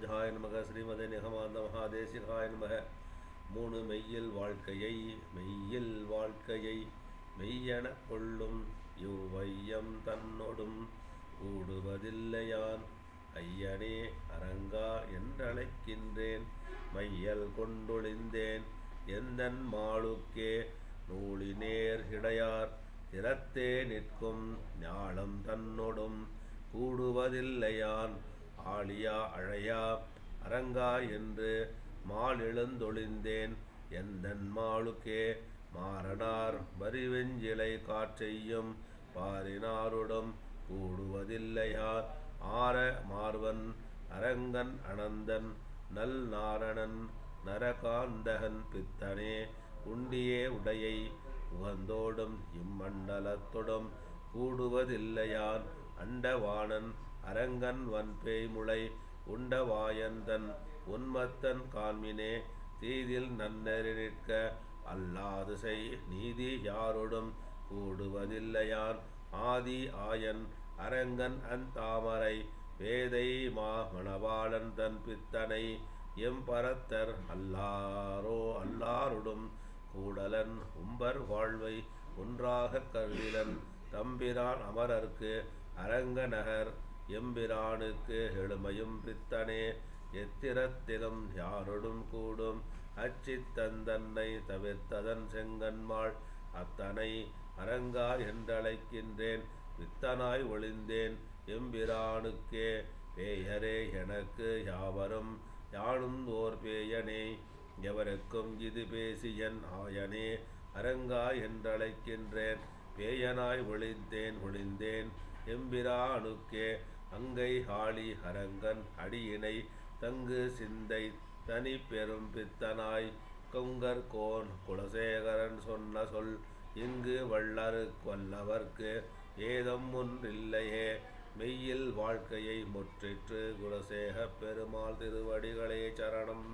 ராமானுஜாய நமக ஸ்ரீமதே நிகமாந்த மகாதேசிகாய நமக. மூணு மெய்யில் வாழ்க்கையை மெய்யில் வாழ்க்கையை மெய்யென கொள்ளும் இவ்வையம் தன்னொடும் கூடுவதில்லையான் ஐயனே அரங்கா என்றழைக்கின்றேன் மையல் கொண்டொழிந்தேன் எந்தன் மாளுக்கே நூலினேர் இடையார் திறத்தே நிற்கும் ஞாளம் தன்னொடும் கூடுவதில்லையான். ஆழியா அழையா அரங்கா என்று மாலெழுந்தொழிந்தேன். எந்தன் மாளுக்கே மாறனார் வரிவெஞ்சிலை காற்றையும் பாரினாருடம் கூடுவதில்லையார் ஆர மார்வன் அரங்கன் அனந்தன் நல் நாரணன் நரகாந்தகன் பித்தனே உண்டியே உடையை உகந்தோடும் இம்மண்டலத்தொடும் கூடுவதில்லையான். அண்டவாணன் அரங்கன் வன்பேய்முளை உண்டவாயந்தன் உன்மத்தன் காண்மினே தீதில் நன்னறி நிற்க அல்லாது செய். நீதி யாரோடும் கூடுவதில்லையான். ஆதி ஆயன் அரங்கன் அந்தாமரை வேதை மாமணவாளன் தன் பித்தனை எம்பரத்தர் அல்லாரோ அல்லாருடும் கூடலன். உம்பர் வாழ்வை ஒன்றாகக் கருதிலன். தம்பிரான் அமரர்க்கு அரங்கநகர் எம்பிரானுக்கு எழுமையும் பித்தனே எத்திரத்திலும் யாரொடும் கூடும். அச்சித்தந்தன்னை தவிர்த்ததன் செங்கன்மாள் அத்தனை அரங்கா என்றழைக்கின்றேன். வித்தனாய் ஒளிந்தேன் எம்பிரானுக்கே பேயரே எனக்கு யாவரும் யானும் ஓர் பேயனே. எவருக்கும் இது பேசியன் ஆயனே அரங்கா என்றழைக்கின்றேன். பேயனாய் ஒளிந்தேன் ஒளிந்தேன் எம்பிரானுக்கே. அங்கை ஹாளி ஹரங்கன் அடியினை தங்கு சிந்தை தனி பெரும் பித்தனாய் கொங்கர் கோன் குலசேகரன் சொன்ன சொல் இங்கு வள்ளரு கொல்லவர்க்கு ஏதம் ஒன்றில்லையே. மெய்யில் வாழ்க்கையை முற்றிற்று குலசேக பெருமாள் திருவடிகளே சரணம்.